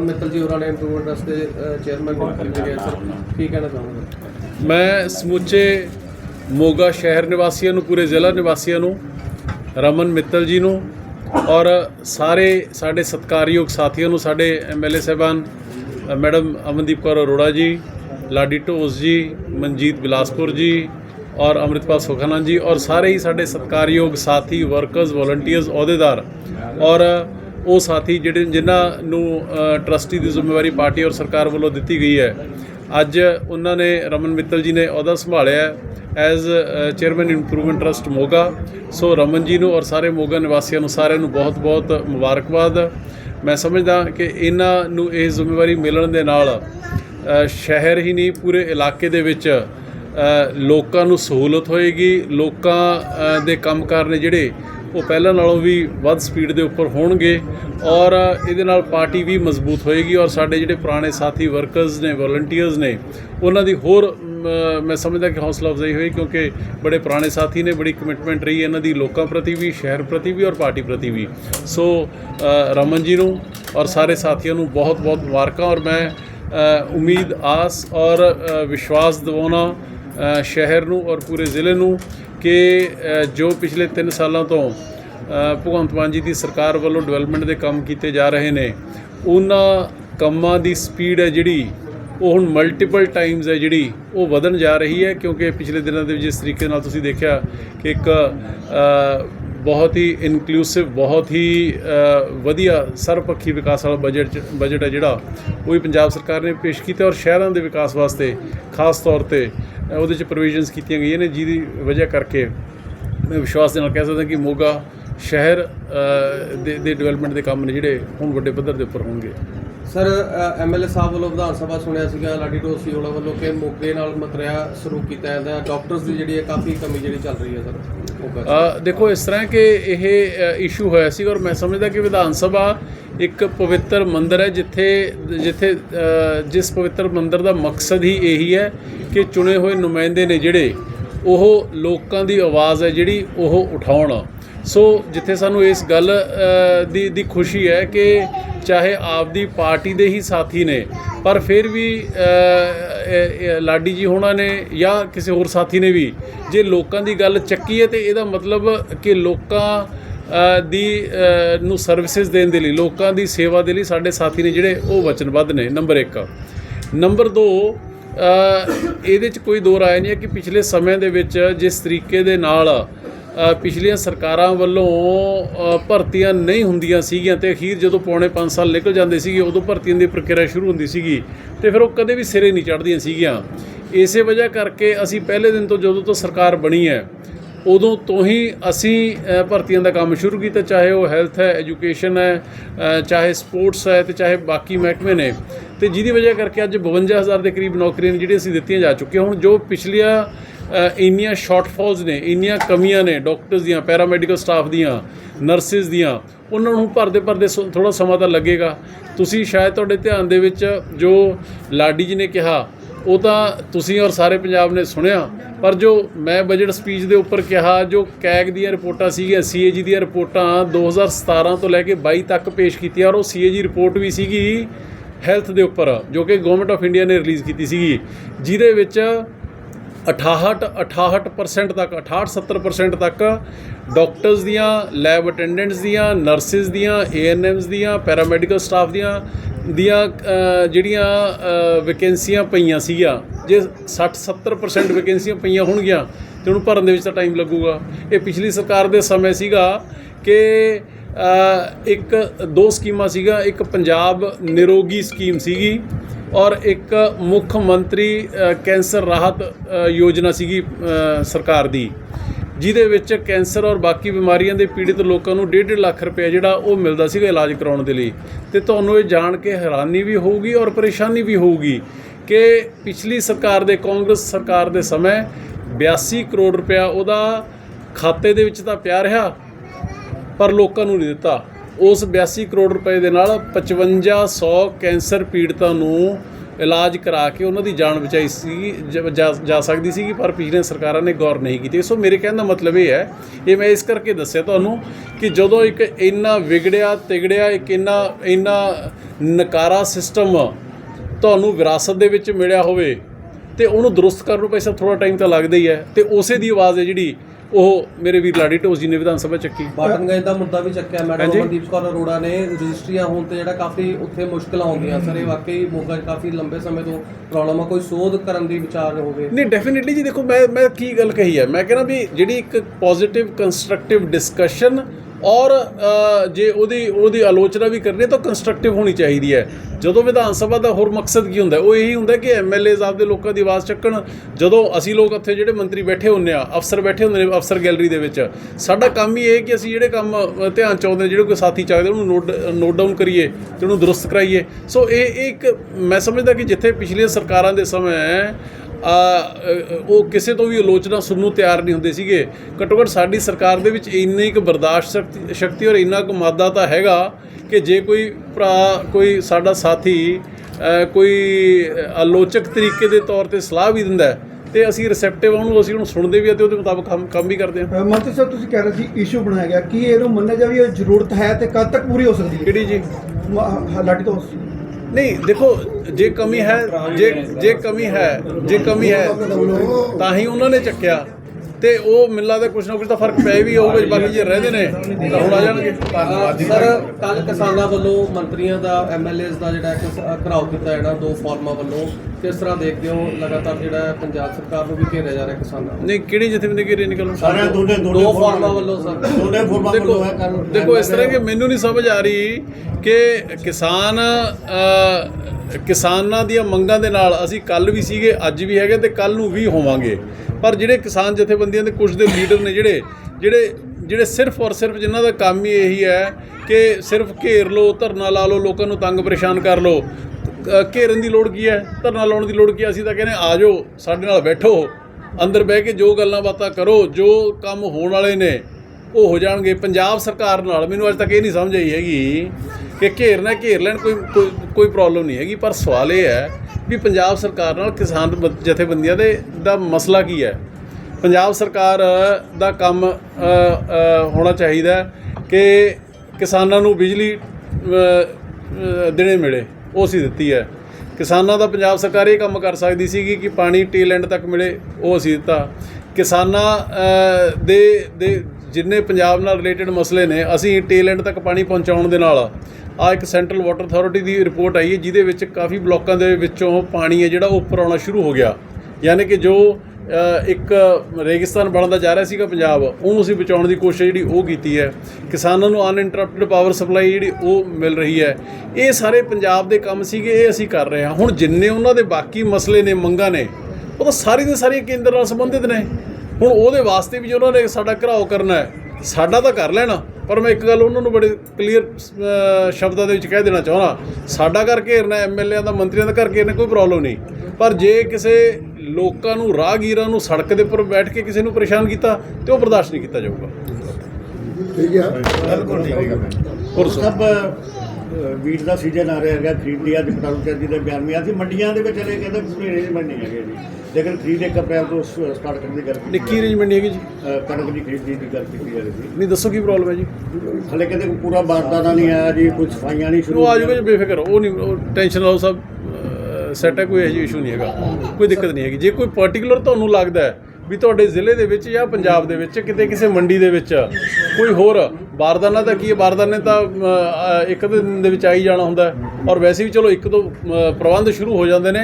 ਰਮਨ ਮਿੱਤਲ ਜੀ ਹੋਰਾਂ ਨੇ ਇੰਪਰੂਵਮੈਂਟ ਵਾਸਤੇ ਚੇਅਰਮੈਨ ਨਿਯੁਕਤ ਕੀਤੇ ਗਏ ਸਰ ਕੀ ਕਹਿਣਾ ਚਾਹੁੰਦੇ ਮੈਂ ਸਮੁੱਚੇ ਮੋਗਾ ਸ਼ਹਿਰ ਨਿਵਾਸੀਆਂ ਨੂੰ ਪੂਰੇ ਜ਼ਿਲ੍ਹਾ ਨਿਵਾਸੀਆਂ ਨੂੰ ਰਮਨ ਮਿੱਤਲ ਜੀ ਨੂੰ ਔਰ ਸਾਰੇ ਸਾਡੇ ਸਤਿਕਾਰਯੋਗ ਸਾਥੀਆਂ ਨੂੰ ਸਾਡੇ ਐਮਐਲਏ ਸਾਹਿਬਾਨ ਮੈਡਮ ਅਮਨਦੀਪ ਕੌਰ ਅਰੋੜਾ ਜੀ ਲਾਡੀ ਢੋਸ ਜੀ ਮਨਜੀਤ ਬਿਲਾਸਪੁਰ ਜੀ ਔਰ ਅੰਮ੍ਰਿਤਪਾਲ ਸੁਖਾਨੰਦ ਜੀ ਔਰ ਸਾਰੇ ਹੀ ਸਾਡੇ ਸਤਿਕਾਰਯੋਗ ਸਾਥੀ ਵਰਕਰਸ ਵੋਲੰਟੀਅਰਸ ਅਹੁਦੇਦਾਰ ਔਰ ਉਹ ਸਾਥੀ ਜਿਹੜੇ ਜਿਨ੍ਹਾਂ ਨੂੰ ਅ, ਟਰਸਟੀ ਦੀ ਜ਼ਿੰਮੇਵਾਰੀ ਪਾਰਟੀ ਔਰ ਸਰਕਾਰ ਵੱਲੋਂ ਦਿੱਤੀ ਗਈ ਹੈ ਅੱਜ ਉਹਨਾਂ ਨੇ ਰਮਨ ਮਿੱਤਲ ਜੀ ਨੇ ਅਹੁਦਾ ਸੰਭਾਲਿਆ as chairman improvement trust Moga. So Raman ji ਨੂੰ ਔਰ ਸਾਰੇ ਮੋਗਾ ਨਿਵਾਸੀਆਂ ਨੂੰ ਸਾਰਿਆਂ ਨੂੰ ਬਹੁਤ-ਬਹੁਤ ਮੁਬਾਰਕਬਾਦ। ਮੈਂ ਸਮਝਦਾ ਕਿ ਇਹਨਾਂ ਨੂੰ ਇਹ ਜ਼ਿੰਮੇਵਾਰੀ ਮਿਲਣ ਦੇ ਨਾਲ ਸ਼ਹਿਰ ਹੀ ਨਹੀਂ ਪੂਰੇ ਇਲਾਕੇ ਦੇ ਵਿੱਚ ਲੋਕਾਂ ਨੂੰ ਸਹੂਲਤ ਹੋਏਗੀ। ਲੋਕਾਂ ਅ, ਦੇ ਕੰਮਕਾਰ ਨੇ ਜਿਹੜੇ ਉਹ ਪਹਿਲਾਂ ਨਾਲੋਂ ਵੀ ਵੱਧ ਸਪੀਡ ਦੇ ਉੱਪਰ ਹੋਣਗੇ ਔਰ ਇਹਦੇ ਨਾਲ ਪਾਰਟੀ ਵੀ ਮਜ਼ਬੂਤ ਹੋਏਗੀ ਔਰ ਸਾਡੇ ਜਿਹੜੇ ਪੁਰਾਣੇ ਸਾਥੀ ਵਰਕਰਸ ਨੇ ਵੋਲੰਟੀਅਰਸ ਨੇ, ਉਹਨਾਂ ਦੀ ਹੋਰ ਮੈਂ ਸਮਝਦਾ ਕਿ ਹੌਸਲਾ ਅਫਜ਼ਾਈ ਹੋਈ ਕਿਉਂਕਿ ਬੜੇ ਪੁਰਾਣੇ ਸਾਥੀ ਨੇ, ਬੜੀ ਕਮਿਟਮੈਂਟ ਰਹੀ ਇਹਨਾਂ ਦੀ, ਲੋਕਾਂ ਪ੍ਰਤੀ ਵੀ, ਸ਼ਹਿਰ ਪ੍ਰਤੀ ਵੀ ਔਰ ਪਾਰਟੀ ਪ੍ਰਤੀ ਵੀ। ਸੋ ਰਮਨ ਜੀ ਨੂੰ ਔਰ ਸਾਰੇ ਸਾਥੀਆਂ ਨੂੰ ਬਹੁਤ ਬਹੁਤ ਮੁਬਾਰਕਾਂ ਔਰ ਮੈਂ ਉਮੀਦ, ਆਸ ਔਰ ਵਿਸ਼ਵਾਸ ਦਿਵਾਉਣਾ ਸ਼ਹਿਰ ਨੂੰ ਔਰ ਪੂਰੇ ਜ਼ਿਲ੍ਹੇ ਨੂੰ ਕਿ ਜੋ ਪਿਛਲੇ 3 ਸਾਲਾਂ ਤੋਂ ਭਗਵੰਤ ਮਾਨ ਜੀ ਦੀ ਸਰਕਾਰ ਵੱਲੋਂ ਡਿਵੈਲਪਮੈਂਟ ਦੇ ਕੰਮ ਕੀਤੇ ਜਾ ਰਹੇ ਨੇ, ਉਹਨਾਂ ਕੰਮਾਂ ਦੀ ਸਪੀਡ ਹੈ ਜਿਹੜੀ, ਉਹ ਹੁਣ ਮਲਟੀਪਲ ਟਾਈਮਸ ਹੈ ਜਿਹੜੀ, ਉਹ ਵਧਣ ਜਾ ਰਹੀ ਹੈ ਕਿਉਂਕਿ ਪਿਛਲੇ ਦਿਨਾਂ ਦੇ ਵਿੱਚ ਜਿਸ ਤਰੀਕੇ ਨਾਲ ਤੁਸੀਂ ਦੇਖਿਆ ਕਿ ਇੱਕ ਬਹੁਤ ਹੀ ਇਨਕਲੂਸਿਵ ਬਹੁਤ ਹੀ ਵਧੀਆ ਸਰਵਪੱਖੀ ਵਿਕਾਸ ਵਾਲਾ ਬਜਟ ਬਜਟ ਹੈ ਜਿਹੜਾ, ਉਹ ਵੀ ਪੰਜਾਬ ਸਰਕਾਰ ਨੇ ਪੇਸ਼ ਕੀਤਾ ਔਰ ਸ਼ਹਿਰਾਂ ਦੇ ਵਿਕਾਸ ਵਾਸਤੇ ਖਾਸ ਤੌਰ ਤੇ ਉਹਦੇ ਚ ਪ੍ਰੋਵੀਜ਼ਨਸ ਕੀਤੀਆਂ ਗਈਆਂ ਨੇ, ਜਿਹਦੀ ਵਜ੍ਹਾ ਕਰਕੇ ਮੈਂ ਵਿਸ਼ਵਾਸ ਦੇ ਨਾਲ ਕਹਿ ਸਕਦਾ ਕਿ ਮੋਗਾ ਸ਼ਹਿਰ ਦੇ ਦੇ ਡਿਵੈਲਪਮੈਂਟ ਦੇ ਕੰਮ ਨੇ ਜਿਹੜੇ ਹੁਣ ਵੱਡੇ ਪੱਧਰ ਦੇ ਉੱਪਰ ਹੋਣਗੇ। ਸਰ ਐਮਐਲਏ ਸਾਹਿਬ ਵੱਲੋਂ ਵਿਧਾਨ ਸਭਾ ਸੁਣਿਆ ਸੀਗਾ, ਲਾਡੀ ਢੋਸੀ ਹੋਣਾ ਵੱਲੋਂ ਕਿ ਮੋਗੇ ਨਾਲ ਮਤਰਿਆ ਸ਼ੁਰੂ ਕੀਤਾ ਜਾਂਦਾ ਡਾਕਟਰਸ ਦੀ ਜਿਹੜੀ ਹੈ ਕਾਫੀ ਕਮੀ ਜਿਹੜੀ ਚੱਲ ਰਹੀ ਹੈ ਸਰ। ਦੇਖੋ, ਇਸ ਤਰ੍ਹਾਂ ਕਿ ਇਹ ਇਸ਼ੂ ਹੋਇਆ ਸੀ ਔਰ ਮੈਂ ਸਮਝਦਾ ਕਿ ਵਿਧਾਨ ਸਭਾ ਇੱਕ ਪਵਿੱਤਰ ਮੰਦਰ ਹੈ ਜਿੱਥੇ ਜਿੱਥੇ ਜਿਸ ਪਵਿੱਤਰ ਮੰਦਰ ਦਾ ਮਕਸਦ ਹੀ ਇਹੀ ਹੈ ਕਿ ਚੁਣੇ ਹੋਏ ਨੁਮਾਇੰਦੇ ਨੇ ਜਿਹੜੇ, ਉਹ ਲੋਕਾਂ ਦੀ ਆਵਾਜ਼ ਹੈ ਜਿਹੜੀ ਉਹ ਉਠਾਉਣ। ਸੋ ਜਿੱਥੇ ਸਾਨੂੰ ਇਸ ਗੱਲ ਦੀ ਦੀ ਖੁਸ਼ੀ ਹੈ ਕਿ ਚਾਹੇ ਆਪਦੀ ਪਾਰਟੀ ਦੇ ਹੀ ਸਾਥੀ ਨੇ, ਪਰ ਫਿਰ ਵੀ ਲਾਡੀ ਜੀ ਹੋਣਾ ਨੇ ਜਾਂ ਕਿਸੇ ਹੋਰ ਸਾਥੀ ਨੇ ਵੀ, ਜੇ ਲੋਕਾਂ ਦੀ ਗੱਲ ਚੱਕੀ ਹੈ ਤੇ ਇਹਦਾ ਮਤਲਬ ਕਿ ਲੋਕਾਂ ਦੀ ਨੂੰ ਸਰਵਿਸਿਜ਼ ਦੇਣ ਦੇ ਲਈ, ਲੋਕਾਂ ਦੀ ਸੇਵਾ ਦੇ ਲਈ ਸਾਡੇ ਸਾਥੀ ਨੇ ਜਿਹੜੇ ਉਹ ਵਚਨਬੱਧ ਨੇ। ਨੰਬਰ 1 ਨੰਬਰ 2 ਇਹਦੇ 'ਚ ਕੋਈ ਦੋ ਰਾਏ ਨਹੀਂ ਹੈ ਕਿ ਪਿਛਲੇ ਸਮੇਂ ਦੇ ਵਿੱਚ ਜਿਸ ਤਰੀਕੇ ਦੇ ਨਾਲ ਪਿਛਲੀਆਂ ਸਰਕਾਰਾਂ ਵੱਲੋਂ ਭਰਤੀਆਂ ਨਹੀਂ ਹੁੰਦੀਆਂ ਸੀਗੀਆਂ ਤੇ ਅਖੀਰ ਜਦੋਂ ਪੌਣੇ 5 ਸਾਲ ਨਿਕਲ ਜਾਂਦੇ ਸੀਗੇ, ਉਦੋਂ ਭਰਤੀਆਂ ਦੀ ਪ੍ਰਕਿਰਿਆ ਸ਼ੁਰੂ ਹੁੰਦੀ ਸੀਗੀ ਤੇ ਫਿਰ ਉਹ ਕਦੇ ਵੀ ਸਿਰੇ ਨਹੀਂ ਚੜ੍ਹਦੀਆਂ ਸੀਗੀਆਂ। ਇਸੇ ਵਜ੍ਹਾ ਕਰਕੇ ਅਸੀਂ ਪਹਿਲੇ ਦਿਨ ਤੋਂ ਜਦੋਂ ਤੋਂ ਸਰਕਾਰ ਬਣੀ ਹੈ, ਉਦੋਂ ਤੋਂ ਹੀ ਅਸੀਂ ਭਰਤੀਆਂ ਦਾ ਕੰਮ ਸ਼ੁਰੂ ਕੀਤਾ, ਚਾਹੇ ਉਹ ਹੈਲਥ ਹੈ, ਐਜੂਕੇਸ਼ਨ ਹੈ ਚਾਹੇ ਸਪੋਰਟਸ ਹੈ ਤੇ ਚਾਹੇ ਬਾਕੀ ਮਹਿਕਮੇ ਨੇ। ਤੇ ਜਿਹਦੀ ਵਜ੍ਹਾ ਕਰਕੇ ਅੱਜ 52000 ਦੇ ਕਰੀਬ ਨੌਕਰੀਆਂ ਨੇ ਜਿਹੜੀਆਂ ਅਸੀਂ ਦਿੱਤੀਆਂ ਜਾ ਚੁੱਕੀਆਂ, ਹੁਣ ਜੋ ਪਿਛਲੀਆਂ ਇੰਨੀਆਂ ਸ਼ਾਰਟਫਾਲਸ ਨੇ, ਇੰਨੀਆਂ ਕਮੀਆਂ ਨੇ ਡਾਕਟਰਸ ਦੀਆਂ ਪੈਰਾਮੈਡੀਕਲ ਸਟਾਫ ਦੀਆਂ ਨਰਸਿਸ ਦੀਆਂ, ਉਹਨਾਂ ਨੂੰ ਭਰਦੇ ਭਰਦੇ ਥੋੜਾ ਸਮਾਂ ਤਾਂ ਲੱਗੇਗਾ। ਤੁਸੀਂ ਸ਼ਾਇਦ ਤੁਹਾਡੇ ਧਿਆਨ ਦੇ ਵਿੱਚ ਜੋ ਲਾਡੀ ਜੀ ਨੇ ਕਿਹਾ, ਉਹ ਤਾਂ ਤੁਸੀਂ ਔਰ ਸਾਰੇ ਪੰਜਾਬ ਨੇ ਸੁਣਿਆ, ਪਰ ਜੋ ਮੈਂ ਬਜਟ ਸਪੀਚ ਦੇ ਉੱਪਰ ਕਿਹਾ, ਜੋ ਕੈਗ ਦੀਆਂ ਰਿਪੋਰਟਾਂ ਸੀਗੀਆਂ ਸੀਏਜੀ ਦੀਆਂ ਰਿਪੋਰਟਾਂ 2017 ਤੋਂ ਲੈ ਕੇ 22 ਤੱਕ ਪੇਸ਼ ਕੀਤੀਆਂ, ਔਰ ਉਹ ਸੀਏਜੀ ਰਿਪੋਰਟ ਵੀ ਸੀਗੀ ਹੈਲਥ ਦੇ ਉੱਪਰ, ਜੋ ਕਿ ਗਵਰਨਮੈਂਟ ਆਫ ਇੰਡੀਆ ਨੇ ਰਿਲੀਜ਼ ਕੀਤੀ ਸੀਗੀ। ਜਿਹਦੇ ਵਿੱਚ 68 68% ਤੱਕ 68 70% ਤੱਕ ਡਾਕਟਰਸ ਦੀਆਂ ਲੈਬ ਅਟੈਂਡੈਂਟਸ ਦੀਆਂ ਨਰਸਿਸ ਦੀਆਂ ਏਐਨਐਮਸ ਦੀਆਂ ਪੈਰਾਮੈਡੀਕਲ ਸਟਾਫ ਦੀਆਂ ਦੀਆਂ ਜਿਹੜੀਆਂ ਵੈਕੈਂਸੀਆਂ ਪਈਆਂ ਸੀਗੀਆਂ। ਜੇ 60 70% ਵੈਕੈਂਸੀਆਂ ਪਈਆਂ ਹੋਣਗੀਆਂ, ਤੇ ਉਹਨੂੰ ਭਰਨ ਦੇ ਵਿੱਚ ਤਾਂ ਟਾਈਮ ਲੱਗੂਗਾ। ਇਹ ਪਿਛਲੀ ਸਰਕਾਰ ਦੇ ਸਮੇਂ ਸੀਗਾ ਕਿ ਇੱਕ ਦੋ ਸਕੀਮਾਂ ਸੀਗਾ ਇੱਕ ਪੰਜਾਬ ਨਿਰੋਗੀ ਸਕੀਮ ਸੀਗੀ ਔਰ ਇੱਕ ਮੁੱਖ ਮੰਤਰੀ ਕੈਂਸਰ ਰਾਹਤ ਯੋਜਨਾ ਸੀਗੀ ਸਰਕਾਰ ਦੀ, ਜਿਹਦੇ ਵਿੱਚ ਕੈਂਸਰ ਔਰ ਬਾਕੀ ਬਿਮਾਰੀਆਂ ਦੇ ਪੀੜਿਤ ਲੋਕਾਂ ਨੂੰ 1.5 ਲੱਖ ਰੁਪਏ ਜਿਹੜਾ ਉਹ ਮਿਲਦਾ ਸੀਗਾ ਇਲਾਜ ਕਰਾਉਣ ਦੇ ਲਈ। ਤੇ ਤੁਹਾਨੂੰ ਇਹ ਜਾਣ ਕੇ ਹੈਰਾਨੀ ਵੀ ਹੋਊਗੀ ਔਰ ਪਰੇਸ਼ਾਨੀ ਵੀ ਹੋਊਗੀ ਕਿ ਪਿਛਲੀ ਸਰਕਾਰ ਦੇ, ਕਾਂਗਰਸ ਸਰਕਾਰ ਦੇ ਸਮੇਂ 82 ਕਰੋੜ ਰੁਪਇਆ ਉਹਦਾ ਖਾਤੇ ਦੇ ਵਿੱਚ ਤਾਂ ਪਿਆ ਰਿਹਾ ਪਰ ਲੋਕਾਂ ਨੂੰ ਨਹੀਂ ਦਿੱਤਾ। ਉਸ 82 ਕਰੋੜ ਰੁਪਏ ਦੇ ਨਾਲ 5500 ਕੈਂਸਰ ਪੀੜਤਾਂ ਨੂੰ ਇਲਾਜ ਕਰਾ ਕੇ ਉਹਨਾਂ ਦੀ ਜਾਨ ਬਚਾਈ ਸੀ, ਜ- ਜਾ ਜਾ ਸਕਦੀ ਸੀ ਪਰ ਪਿਛਲੀਆਂ ਸਰਕਾਰਾਂ ਨੇ ਗੌਰ ਨਹੀਂ ਕੀਤੀ। ਸੋ ਮੇਰੇ ਕਹਿਣ ਦਾ ਮਤਲਬ ਇਹ ਹੈ, ਇਹ ਮੈਂ ਇਸ ਕਰਕੇ ਦੱਸਿਆ ਤੁਹਾਨੂੰ ਕਿ ਜਦੋਂ ਇੱਕ ਇੰਨਾ ਵਿਗੜਿਆ, ਤਿਗੜਿਆ, ਇੱਕ ਇੰਨਾ ਇੰਨਾ ਨਕਾਰਾ ਸਿਸਟਮ ਤੁਹਾਨੂੰ ਵਿਰਾਸਤ ਦੇ ਵਿੱਚ ਮਿਲਿਆ ਹੋਵੇ, ਤੇ ਉਹਨੂੰ ਦਰੁਸਤ ਕਰਨ ਨੂੰ ਪੈਸਾ ਥੋੜਾ ਟਾਈਮ ਤਾਂ ਲੱਗਦਾ ਹੀ ਹੈ, ਤੇ ਉਸੇ ਦੀ ਆਵਾਜ਼ ਹੈ ਜਿਹੜੀ ਉਹ ਮੇਰੇ ਵੀਰ ਲਾਡੀ ਢੋਸ ਜੀ ਨੇ ਵਿਧਾਨ ਸਭਾ ਚੱਕੀ। ਬਾਟਨ ਗਏ ਦਾ ਮੁੱਦਾ ਵੀ ਚੱਕਿਆ ਮੈਡਮ। ਅਮਨਦੀਪ ਕੌਰ ਅਰੋੜਾ ਨੇ। ਰਜਿਸਟਰੀਆਂ ਹੋਣ ਤੇ ਜਿਹੜਾ ਕਾਫੀ ਉੱਥੇ ਮੁਸ਼ਕਲਾਂ ਆਉਂਦੀਆਂ ਸਰ ਇਹ ਵਾਕਈ ਮੋਗਾ 'ਚ ਕਾਫੀ ਲੰਬੇ ਸਮੇਂ ਤੋਂ ਪ੍ਰੋਬਲਮ ਆ ਕੋਈ ਸੋਧ ਕਰਨ ਦੀ ਵਿਚਾਰ ਹੋਵੇ। ਨਹੀਂ ਡੈਫੀਨਿਟਲੀ ਜੀ ਦੇਖੋ ਮੈਂ ਮੈਂ ਕੀ ਗੱਲ ਕਹੀ ਹੈ ਮੈਂ ਕਹਿੰਦਾ ਵੀ ਜਿਹੜੀ ਇੱਕ ਪੋਜ਼ਿਟਿਵ ਕੰਸਟਰਕਟਿਵ ਡਿਸਕਸ਼ਨ ਔਰ ਜੇ ਉਹਦੀ ਉਹਦੀ ਆਲੋਚਨਾ ਵੀ ਕਰਨੀ ਹੈ ਤਾਂ ਕੰਸਟਰਕਟਿਵ ਹੋਣੀ ਚਾਹੀਦੀ ਹੈ। ਜਦੋਂ ਵਿਧਾਨ ਸਭਾ ਦਾ ਹੋਰ ਮਕਸਦ ਕੀ ਹੁੰਦਾ? ਉਹ ਇਹੀ ਹੁੰਦਾ ਕਿ ਐਮਐਲਏਜ਼ ਆਪਦੇ ਲੋਕਾਂ ਦੀ ਆਵਾਜ਼ ਚੱਕਣ। ਜਦੋਂ ਅਸੀਂ ਲੋਕ ਉੱਥੇ ਜਿਹੜੇ ਮੰਤਰੀ ਬੈਠੇ ਹੁੰਦੇ ਆ, ਅਫਸਰ ਬੈਠੇ ਹੁੰਦੇ ਨੇ ਅਫਸਰ ਗੈਲਰੀ ਦੇ ਵਿੱਚ, ਸਾਡਾ ਕੰਮ ਹੀ ਇਹ ਹੈ ਕਿ ਅਸੀਂ ਜਿਹੜੇ ਕੰਮ ਧਿਆਨ ਚਾਹੁੰਦੇ ਆਉਂਦੇ ਜਿਹੜੇ ਕੋਈ ਸਾਥੀ ਚਾਹਦੇ ਉਹਨੂੰ ਨੋਟ ਨੋਟ ਡਾਊਨ ਕਰੀਏ ਤੇ ਉਹਨੂੰ ਦਰੁਸਤ ਕਰਾਈਏ। ਸੋ ਇਹ ਇਹ ਇੱਕ, ਮੈਂ ਸਮਝਦਾ ਕਿ ਜਿੱਥੇ ਪਿਛਲੀਆਂ ਸਰਕਾਰਾਂ ਦੇ ਸਮੇਂ ਆ ਉਹ ਕਿਸੇ ਤੋਂ ਵੀ ਆਲੋਚਨਾ ਸੁਣਨ ਨੂੰ ਤਿਆਰ ਨਹੀਂ ਹੁੰਦੇ ਸੀਗੇ। ਘੱਟੋ ਘੱਟ ਸਾਡੀ ਸਰਕਾਰ ਦੇ ਵਿੱਚ ਇੰਨੀ ਕੁ ਬਰਦਾਸ਼ਤ ਸ਼ਕਤੀ- ਸ਼ਕਤੀ ਔਰ ਇੰਨਾ ਕੁ ਮਾਦਾ ਤਾਂ ਹੈਗਾ ਕਿ ਜੇ ਕੋਈ ਭਰਾ ਕੋਈ ਸਾਡਾ ਸਾਥੀ ਕੋਈ ਆਲੋਚਕ ਤਰੀਕੇ ਦੇ ਤੌਰ ਤੇ ਸਲਾਹ ਵੀ ਦਿੰਦਾ ਤੇ ਅਸੀਂ ਰਿਸੈਪਟਿਵ ਉਹਨੂੰ ਅਸੀਂ ਉਹਨੂੰ ਸੁਣਦੇ ਵੀ ਆ ਤੇ ਉਹਦੇ ਮੁਤਾਬਕ ਕੰਮ ਕੰਮ ਵੀ ਕਰਦੇ ਅ, ਮੰਤਰੀ ਸਾਹਿਬ ਤੁਸੀਂ ਕਹਿ ਰਹੇ ਸੀ ਇਸ਼ੂ ਬਣਾਇਆ ਗਿਆ। ਕੀ ਇਹਨੂੰ ਮੰਨਿਆ ਜਾਵੇ ਇਹ ਜ਼ਰੂਰਤ ਹੈ ਤੇ ਕਦ ਤੱਕ ਪੂਰੀ ਹੋ ਸਕਦੀ ਹੈ? ਕਿਹੜੀ ਜੀ? ਲਾਡੀ ਤੋਂ। ਨਹੀਂ ਦੇਖੋ ਜੇ ਕਮੀ ਹੈ ਜੇ ਜੇ ਕਮੀ ਹੈ ਜੇ ਕਮੀ ਹੈ ਤਾਂ ਹੀ ਉਹਨਾਂ ਨੇ ਚੱਕਿਆ। ਤੇ ਉਹ ਮੈਨੂੰ ਲੱਗਦਾ ਕੁਝ ਨਾ ਕੁਝ ਤਾਂ ਫ਼ਰਕ ਪੈ ਵੀ ਹੋਊਗਾ ਬਾਕੀ ਜੇ ਰਹਿੰਦੇ ਨੇ ਤਾਂ ਹੁਣ ਆ ਜਾਣਗੇ। ਸਰ ਕੱਲ ਕਿਸਾਨਾਂ ਵੱਲੋਂ ਮੰਤਰੀਆਂ ਦਾ ਐਮਐਲਏਜ਼ ਦਾ ਜਿਹੜਾ ਘਿਰਾਓ ਕੀਤਾ ਜਿਹੜਾ ਦੋ ਫਾਰਮਾਂ ਵੱਲੋਂ ਕਿਸ ਤਰ੍ਹਾਂ ਦੇਖਦੇ ਹੋ ਲਗਾਤਾਰ ਜਿਹੜਾ ਪੰਜਾਬ ਸਰਕਾਰ ਨੂੰ ਵੀ ਘੇਰਿਆ ਜਾ ਰਿਹਾ ਕਿਸਾਨਾਂ ਨੂੰ? ਨਹੀਂ ਕਿਹੜੀ ਜਥੇਬੰਦੀ ਕਿਹੜੀ ਨਿਕਲਣ ਸਾਰੇ ਦੋਨੇ ਦੋਨੇ ਦੋ ਫਾਰਮਾਂ ਵੱਲੋਂ ਸਰ। ਦੋਨੇ ਫੋਰਮਾਂ ਵੱਲੋਂ ਹੈ ਕੱਲ ਦੇਖੋ ਇਸ ਤਰ੍ਹਾਂ ਕਿ ਮੈਨੂੰ ਨਹੀਂ ਸਮਝ ਆ ਰਹੀ ਕਿ ਕਿਸਾਨ ਕਿਸਾਨਾਂ ਦੀਆਂ ਮੰਗਾਂ ਦੇ ਨਾਲ ਅਸੀਂ ਕੱਲ ਵੀ ਸੀਗੇ ਅੱਜ ਵੀ ਹੈਗੇ ਤੇ ਕੱਲ ਨੂੰ ਵੀ ਹੋਵਾਂਗੇ। ਪਰ ਜਿਹੜੇ ਕਿਸਾਨ ਜਥੇਬੰਦੀਆਂ ਦੇ ਕੁਝ ਦੇ ਲੀਡਰ ਨੇ ਜਿਹੜੇ ਜਿਹੜੇ ਜਿਹੜੇ ਸਿਰਫ ਔਰ ਸਿਰਫ ਜਿਨ੍ਹਾਂ ਦਾ ਕੰਮ ਹੀ ਇਹੀ ਹੈ ਕਿ ਸਿਰਫ ਘੇਰ ਲਓ, ਧਰਨਾ ਲਾ ਲਓ, ਲੋਕਾਂ ਨੂੰ ਤੰਗ ਪਰੇਸ਼ਾਨ ਕਰ ਲਓ। ਘੇਰਨ ਦੀ ਲੋੜ ਕੀ ਹੈ? ਧਰਨਾ ਲਾਉਣ ਦੀ ਲੋੜ ਕੀ ਹੈ? ਅਸੀਂ ਤਾਂ ਕਹਿੰਦੇ ਆ ਜਾਓ, ਸਾਡੇ ਨਾਲ ਬੈਠੋ। ਅੰਦਰ ਬਹਿ ਕੇ ਜੋ ਗੱਲਾਂ ਬਾਤਾਂ ਕਰੋ, ਜੋ ਕੰਮ ਹੋਣ ਵਾਲੇ ਨੇ, ਉਹ ਹੋ ਜਾਣਗੇ। ਪੰਜਾਬ ਸਰਕਾਰ ਨਾਲ ਮੈਨੂੰ ਅੱਜ ਤੱਕ ਇਹ ਨਹੀਂ ਸਮਝ ਆਈ ਹੈਗੀ ਕਿ ਘੇਰਨਾ ਘੇਰ ਲੈਣ ਕੋਈ, ਕੋਈ- ਕੋਈ ਪ੍ਰੋਬਲਮ ਨਹੀਂ ਹੈਗੀ। ਪਰ ਸਵਾਲ ਇਹ ਹੈ ਵੀ ਪੰਜਾਬ ਸਰਕਾਰ ਨਾਲ ਕਿਸਾਨ ਜਥੇਬੰਦੀਆਂ ਦੇ, ਦਾ ਮਸਲਾ ਕੀ ਹੈ? ਪੰਜਾਬ ਸਰਕਾਰ ਦਾ ਕੰਮ ਹੋਣਾ ਚਾਹੀਦਾ ਕਿ ਕਿਸਾਨਾਂ ਨੂੰ ਬਿਜਲੀ ਅ, ਦਿਨੇ ਮਿਲੇ। ਉਹ ਅਸੀਂ ਦਿੱਤੀ ਹੈ। ਕਿਸਾਨਾਂ ਦਾ ਪੰਜਾਬ ਸਰਕਾਰ ਇਹ ਕੰਮ ਕਰ ਸਕਦੀ ਸੀਗੀ ਕਿ ਪਾਣੀ ਟੇਲ ਐਂਡ ਤੱਕ ਮਿਲੇ ਉਹ ਅਸੀਂ ਦਿੱਤਾ। ਕਿਸਾਨਾਂ ਦੇ ਦੇ ਜਿੰਨੇ ਪੰਜਾਬ ਨਾਲ ਰਿਲੇਟਡ ਮਸਲੇ ਨੇ ਅਸੀਂ ਟੇਲ ਐਂਡ ਤੱਕ ਪਾਣੀ ਪਹੁੰਚਾਉਣ ਦੇ ਨਾਲ ਆ ਇੱਕ ਸੈਂਟਰਲ ਵਾਟਰ ਅਥਾਰਟੀ ਦੀ ਰਿਪੋਰਟ ਆਈ ਹੈ ਜਿਹਦੇ ਵਿੱਚ ਕਾਫੀ ਬਲਾਕਾਂ ਦੇ ਵਿੱਚੋਂ ਪਾਣੀ ਹੈ ਜਿਹੜਾ ਉੱਪਰ ਆਉਣਾ ਸ਼ੁਰੂ ਹੋ ਗਿਆ। ਯਾਨੀ ਕਿ ਜੋ ਇੱਕ ਰੇਗਿਸਤਾਨ ਬਣਦਾ ਜਾ ਰਿਹਾ ਸੀਗਾ ਪੰਜਾਬ, ਉਹਨੂੰ ਅਸੀਂ ਬਚਾਉਣ ਦੀ ਕੋਸ਼ਿਸ਼ ਜਿਹੜੀ ਉਹ ਕੀਤੀ ਹੈ। ਕਿਸਾਨਾਂ ਨੂੰ ਅਨਇੰਟਰਪਟਡ ਪਾਵਰ ਸਪਲਾਈ ਜਿਹੜੀ ਉਹ ਮਿਲ ਰਹੀ ਹੈ। ਇਹ ਸਾਰੇ ਪੰਜਾਬ ਦੇ ਕੰਮ ਸੀਗੇ, ਇਹ ਅਸੀਂ ਕਰ ਰਹੇ ਹਾਂ। ਹੁਣ ਜਿੰਨੇ ਉਹਨਾਂ ਦੇ ਬਾਕੀ ਮਸਲੇ ਨੇ, ਮੰਗਾਂ ਨੇ, ਉਹ ਤਾਂ ਸਾਰੀ ਦੇ ਸਾਰੀਆਂ ਕੇਂਦਰ ਨਾਲ ਸੰਬੰਧਿਤ ਨੇ। ਹੁਣ ਉਹਦੇ ਵਾਸਤੇ ਵੀ ਜੇ ਉਹਨਾਂ ਨੇ ਸਾਡਾ ਘਰਾਓ ਕਰਨਾ ਹੈ, ਸਾਡਾ ਤਾਂ ਕਰ ਲੈਣਾ, ਪਰ ਮੈਂ ਇੱਕ ਗੱਲ ਉਹਨਾਂ ਨੂੰ ਬੜੇ ਕਲੀਅਰ ਸ਼ਬਦਾਂ ਦੇ ਵਿੱਚ ਕਹਿ ਦੇਣਾ ਚਾਹੁੰਦਾ। ਸਾਡਾ ਘਰ ਘੇਰਨਾ ਐਮਐਲਏਆਂ ਦਾ, ਮੰਤਰੀਆਂ ਦਾ ਘਰ ਘੇਰਨਾ ਕੋਈ ਪ੍ਰੋਬਲਮ ਨਹੀਂ। ਪਰ ਜੇ ਕਿਸੇ ਲੋਕਾਂ ਨੂੰ ਰਾਹਗੀਰਾਂ ਨੂੰ ਸੜਕ ਦੇ ਉੱਪਰ ਬੈਠ ਕੇ ਕਿਸੇ ਨੂੰ ਪਰੇਸ਼ਾਨ ਕੀਤਾ ਤੇ ਉਹ ਬਰਦਾਸ਼ਤ ਨਹੀਂ ਕੀਤਾ ਜਾਊਗਾ। ਬਿਲਕੁਲ ਠੀਕ ਹੈ ਹੋਰ। ਸਭ ਵੀਟ ਦਾ ਸੀਜ਼ਨ ਆ ਰਿਹਾ ਹੈਗਾ ਖਰੀਦ ਦੀ ਅੱਜ ਪਟਾਲੂ ਚੰਦੀ ਦੇ ਬਿਆਨ ਵੀ ਮੰਡੀਆਂ ਦੇ ਵਿੱਚ ਚਲੇ ਕਹਿੰਦੇ ਪੂਰੇ ਅਰੇਂਜਮੈਂਟ ਨਹੀਂ ਹੈਗੇ ਜੀ। ਲੇਕਿਨ ਖਰੀਦ ਇੱਕ ਅਪ੍ਰੈਲ ਤੋਂ ਸਟਾਰਟ ਕਰਨ ਦੀ ਗੱਲ ਕੀਤੀ ਨਿੱਕੀ ਅਰੇਂਜਮੈਂਟ ਹੈਗੀ ਜੀ? ਕਣਕ ਦੀ ਖਰੀਦੀ ਦੀ ਗੱਲ ਕੀਤੀ ਜਾ ਰਹੀ ਸੀ। ਨਹੀਂ ਦੱਸੋ ਕੀ ਪ੍ਰੋਬਲਮ ਹੈ ਜੀ? ਹਲੇ ਕਹਿੰਦੇ ਕੋਈ ਪੂਰਾ ਬਾਰਦਾਨਾ ਨਹੀਂ ਆਇਆ ਜੀ ਕੁਝ ਸਫਾਈਆਂ ਨਹੀਂ ਸ਼ੁਰੂ ਉਹ ਆ ਜਾਊਗਾ ਜੀ ਬੇਫਿਕਰ ਉਹ ਨਹੀਂ ਉਹ ਟੈਨਸ਼ਨ ਲਓ ਸਭ। ਸੈਟ ਹੈ ਕੋਈ ਇਹੋ ਜਿਹੀ ਇਸ਼ੂ ਨਹੀਂ ਹੈਗਾ। ਕੋਈ ਦਿੱਕਤ ਨਹੀਂ ਹੈਗੀ। ਜੇ ਕੋਈ ਪਾਰਟਿਕੂਲਰ ਤੁਹਾਨੂੰ ਲੱਗਦਾ ਹੈ ਵੀ ਤੁਹਾਡੇ ਜ਼ਿਲ੍ਹੇ ਦੇ ਵਿੱਚ ਜਾਂ ਪੰਜਾਬ ਦੇ ਵਿੱਚ ਕਿਤੇ ਕਿਸੇ ਮੰਡੀ ਦੇ ਵਿੱਚ ਕੋਈ ਹੋਰ ਬਾਰਦਾਨਾ ਤਾਂ ਕੀ ਹੈ? ਬਾਰਦਾਨੇ ਤਾਂ ਇੱਕ ਦੋ ਦਿਨ ਦੇ ਵਿੱਚ ਆਈ ਜਾਣਾ ਹੁੰਦਾ ਔਰ ਵੈਸੇ ਵੀ ਚਲੋ ਇੱਕ ਤੋਂ ਪ੍ਰਬੰਧ ਸ਼ੁਰੂ ਹੋ ਜਾਂਦੇ ਨੇ।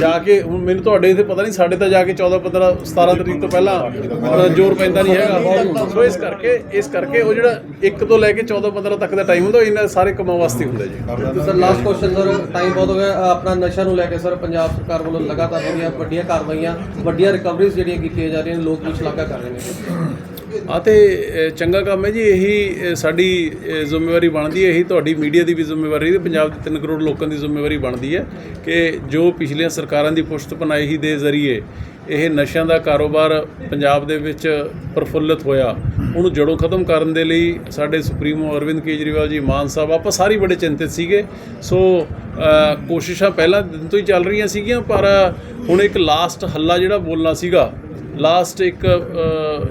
ਜਾ ਕੇ ਹੁਣ ਮੈਨੂੰ ਤੁਹਾਡੇ ਇੱਥੇ ਪਤਾ ਨਹੀਂ, ਸਾਡੇ ਤਾਂ ਜਾ ਕੇ 14 15 17 ਤਰੀਕ ਤੋਂ ਪਹਿਲਾਂ ਜ਼ੋਰ ਪੈਂਦਾ ਨਹੀਂ ਹੈਗਾ ਸੋ ਇਸ ਕਰਕੇ ਇਸ ਕਰਕੇ ਉਹ ਜਿਹੜਾ ਇੱਕ ਤੋਂ ਲੈ ਕੇ 14 15 ਤੱਕ ਦਾ ਟਾਈਮ ਹੁੰਦਾ ਇਹਨਾਂ ਸਾਰੇ ਕੰਮਾਂ ਵਾਸਤੇ ਹੁੰਦਾ ਜੀ। Sir last question sir time ਬਹੁਤ ਹੋ ਗਿਆ। ਆਪਣਾ ਨਸ਼ਾ ਨੂੰ ਲੈ ਕੇ ਸਰ ਪੰਜਾਬ ਸਰਕਾਰ ਵੱਲੋਂ ਲਗਾਤਾਰ ਜਿਹੜੀਆਂ ਵੱਡੀਆਂ ਕਾਰਵਾਈਆਂ, ਵੱਡੀਆਂ ਰਿਕਵਰੀਜ਼ ਜਿਹੜੀਆਂ ਕੀਤੀਆਂ ਜਾ ਰਹੀਆਂ ਨੇ, ਲੋਕ ਵੀ ਸ਼ਲਾਘਾ ਕਰ ਰਹੇ ਨੇ। ਆ ਤੇ ਚੰਗਾ ਕੰਮ ਹੈ ਜੀ, ਇਹੀ ਸਾਡੀ ਜ਼ਿੰਮੇਵਾਰੀ ਬਣਦੀ ਹੈ, ਇਹੀ ਤੁਹਾਡੀ ਮੀਡੀਆ ਦੀ ਵੀ ਜ਼ਿੰਮੇਵਾਰੀ ਹੈ, ਪੰਜਾਬ ਦੇ 3 ਕਰੋੜ ਲੋਕਾਂ ਦੀ ਜ਼ਿੰਮੇਵਾਰੀ ਬਣਦੀ ਹੈ ਕਿ ਜੋ ਪਿਛਲੀਆਂ ਸਰਕਾਰਾਂ ਦੀ ਪੁਸ਼ਤ ਪਨਾਹੀ ਦੇ ਜ਼ਰੀਏ ਇਹ ਨਸ਼ਿਆਂ ਦਾ ਕਾਰੋਬਾਰ ਪੰਜਾਬ ਦੇ ਵਿੱਚ ਪ੍ਰਫੁੱਲਤ ਹੋਇਆ, ਉਹਨੂੰ ਜੜੋਂ ਖਤਮ ਕਰਨ ਦੇ ਲਈ ਸਾਡੇ ਸੁਪਰੀਮੋ ਅਰਵਿੰਦ ਕੇਜਰੀਵਾਲ ਜੀ, ਮਾਨ ਸਾਹਿਬ, ਆਪਾਂ ਸਾਰੇ ਬੜੇ ਚਿੰਤਿਤ ਸੀਗੇ। ਸੋ ਕੋਸ਼ਿਸ਼ਾਂ ਪਹਿਲਾਂ ਦਿਨ ਤੋਂ ਹੀ ਚੱਲ ਰਹੀਆਂ ਸੀਗੀਆਂ, ਪਰ ਹੁਣ ਇੱਕ ਲਾਸਟ ਹੱਲਾ ਜਿਹੜਾ ਬੋਲਣਾ ਸੀਗਾ ਲਾਸਟ ਇੱਕ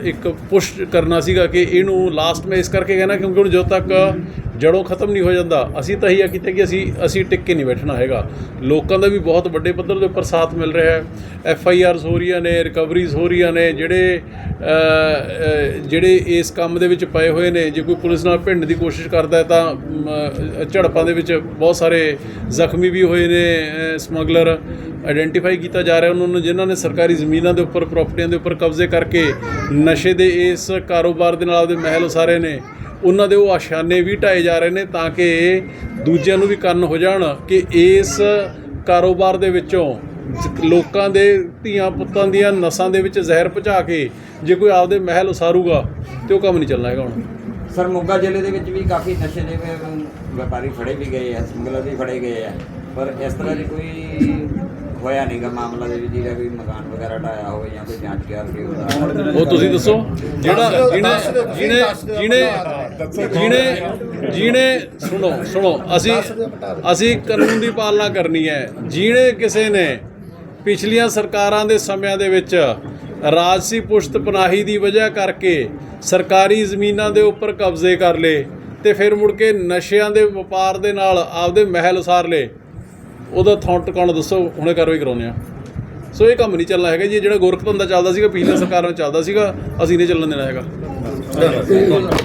ਇੱਕ ਪੁਸ਼ ਕਰਨਾ ਸੀਗਾ ਕਿ ਇਹਨੂੰ ਲਾਸਟ ਮੈਂ ਇਸ ਕਰਕੇ ਕਹਿਣਾ ਕਿਉਂਕਿ ਹੁਣ ਜਦੋਂ ਤੱਕ ਜੜੋਂ ਖਤਮ ਨਹੀਂ ਹੋ ਜਾਂਦਾ, ਅਸੀਂ ਤਾਂ ਇਹੀ ਕੀਤਾ ਕਿ ਅਸੀਂ ਅਸੀਂ ਟਿਕ ਕੇ ਨਹੀਂ ਬੈਠਣਾ ਹੈਗਾ। ਲੋਕਾਂ ਦਾ ਵੀ ਬਹੁਤ ਵੱਡੇ ਪੱਧਰ ਦੇ ਉੱਪਰ ਸਾਥ ਮਿਲ ਰਿਹਾ ਹੈ। ਐਫ ਆਈ ਆਰਸ ਹੋ ਰਹੀਆਂ ਨੇ ਰਿਕਵਰੀਜ਼ ਹੋ ਰਹੀਆਂ ਨੇ, ਜਿਹੜੇ ਜਿਹੜੇ ਇਸ ਕੰਮ ਦੇ ਵਿੱਚ ਪਏ ਹੋਏ ਨੇ, ਜੇ ਕੋਈ ਪੁਲਿਸ ਨਾਲ ਭਿੰਡ ਦੀ ਕੋਸ਼ਿਸ਼ ਕਰਦਾ ਹੈ ਤਾਂ ਝੜਪਾਂ ਦੇ ਵਿੱਚ ਬਹੁਤ ਸਾਰੇ ਜ਼ਖਮੀ ਵੀ ਹੋਏ ਨੇ ਸਮਗਲਰ। ਆਇਡੈਂਟੀਫਾਈ ਕੀਤਾ ਜਾ ਰਿਹਾ ਉਹਨਾਂ ਨੂੰ, ਜਿਨ੍ਹਾਂ ਨੇ ਸਰਕਾਰੀ ਜ਼ਮੀਨਾਂ ਦੇ ਉੱਪਰ ਪ੍ਰਾਪਰਟੀਆਂ ਦੇ ਉੱਪਰ ਕਬਜ਼ੇ ਕਰਕੇ ਨਸ਼ੇ ਦੇ ਇਸ ਕਾਰੋਬਾਰ ਦੇ ਨਾਲ ਆਪਦੇ ਮਹਿਲ ਉਸਾਰੇ ਨੇ। ਉਹਨਾਂ ਦੇ ਉਹ ਆਸ਼ਾਨੇ ਵੀ ਢਾਏ ਜਾ ਰਹੇ ਨੇ ਤਾਂ ਕਿ ਦੂਜਿਆਂ ਨੂੰ ਵੀ ਕੰਨ ਹੋ ਜਾਣ ਕਿ ਇਸ ਕਾਰੋਬਾਰ ਦੇ ਵਿੱਚੋਂ ਲੋਕਾਂ ਦੇ ਧੀਆਂ ਪੁੱਤਾਂ ਦੀਆਂ ਨਸਾਂ ਦੇ ਵਿੱਚ ਜ਼ਹਿਰ ਪਹੁੰਚਾ ਕੇ ਜੇ ਕੋਈ ਆਪਦੇ ਮਹਿਲ ਉਸਾਰੂਗਾ ਤੇ ਉਹ ਕੰਮ ਨਹੀਂ ਚੱਲਣਾ ਹੈਗਾ ਹੁਣ। ਸਰ, ਮੋਗਾ ਜ਼ਿਲ੍ਹੇ ਦੇ ਵਿੱਚ ਵੀ ਕਾਫੀ ਨਸ਼ੇ ਦੇ ਵਪਾਰੀ ਫੜੇ ਵੀ ਗਏ ਆ, ਸਮਗਲਰ ਵੀ ਫੜੇ ਗਏ ਆ, ਪਰ ਇਸ ਤਰ੍ਹਾਂ ਦੀ ਕੋਈ ਹੋਇਆ ਨਹੀਂਗਾ ਮਾਮਲਾ ਦੇ ਵਿੱਚ ਜਿਹੜਾ ਕੋਈ ਮਕਾਨ ਵਗੈਰਾ ਢਾਇਆ ਹੋਵੇ ਜਾਂ ਕੋਈ ਜਾਂਚ ਕਰਕੇ ਉਹਦਾ। ਉਹ ਤੁਸੀਂ ਦੱਸੋ। ਜਿਹੜਾ ਜਿਹਨੇ ਜਿਹਨੇ ਜਿਹਨੇ ਜਿਹਨੇ ਜਿਹਨੇ ਸੁਣੋ ਸੁਣੋ ਅਸੀਂ ਅਸੀਂ ਕਾਨੂੰਨ ਦੀ ਪਾਲਣਾ ਕਰਨੀ ਹੈ। ਜਿਹਨੇ ਕਿਸੇ ਨੇ ਪਿਛਲੀਆਂ ਸਰਕਾਰਾਂ ਦੇ ਸਮਿਆਂ ਦੇ ਵਿੱਚ ਰਾਜਸੀ ਪੁਸ਼ਤ ਪਨਾਹੀ ਦੀ ਵਜ੍ਹਾ ਕਰਕੇ ਸਰਕਾਰੀ ਜ਼ਮੀਨਾਂ ਦੇ ਉੱਪਰ ਕਬਜ਼ੇ ਕਰ ਲਏ ਤੇ ਫਿਰ ਮੁੜ ਕੇ ਨਸ਼ਿਆਂ ਦੇ ਵਪਾਰ ਦੇ ਨਾਲ ਆਪਦੇ ਮਹਿਲ ਉਸਾਰ ਲਏ ਉਹਦਾ ਥਾਂ ਟਿਕਾਣਾ ਦੱਸੋ, ਹੁਣੇ ਕਾਰਵਾਈ ਕਰਾਉਂਦੇ ਆ ਸੋ ਇਹ ਕੰਮ ਨਹੀਂ ਚੱਲਣਾ ਹੈਗਾ ਜੀ ਜਿਹੜਾ ਗੋਰਖ ਧੰਦਾ ਚੱਲਦਾ ਸੀਗਾ ਪਿਛਲੇ ਸਰਕਾਰਾਂ ਵਿੱਚ ਚੱਲਦਾ ਸੀਗਾ, ਅਸੀਂ ਨਹੀਂ ਚੱਲਣ ਦੇਣਾ ਹੈਗਾ।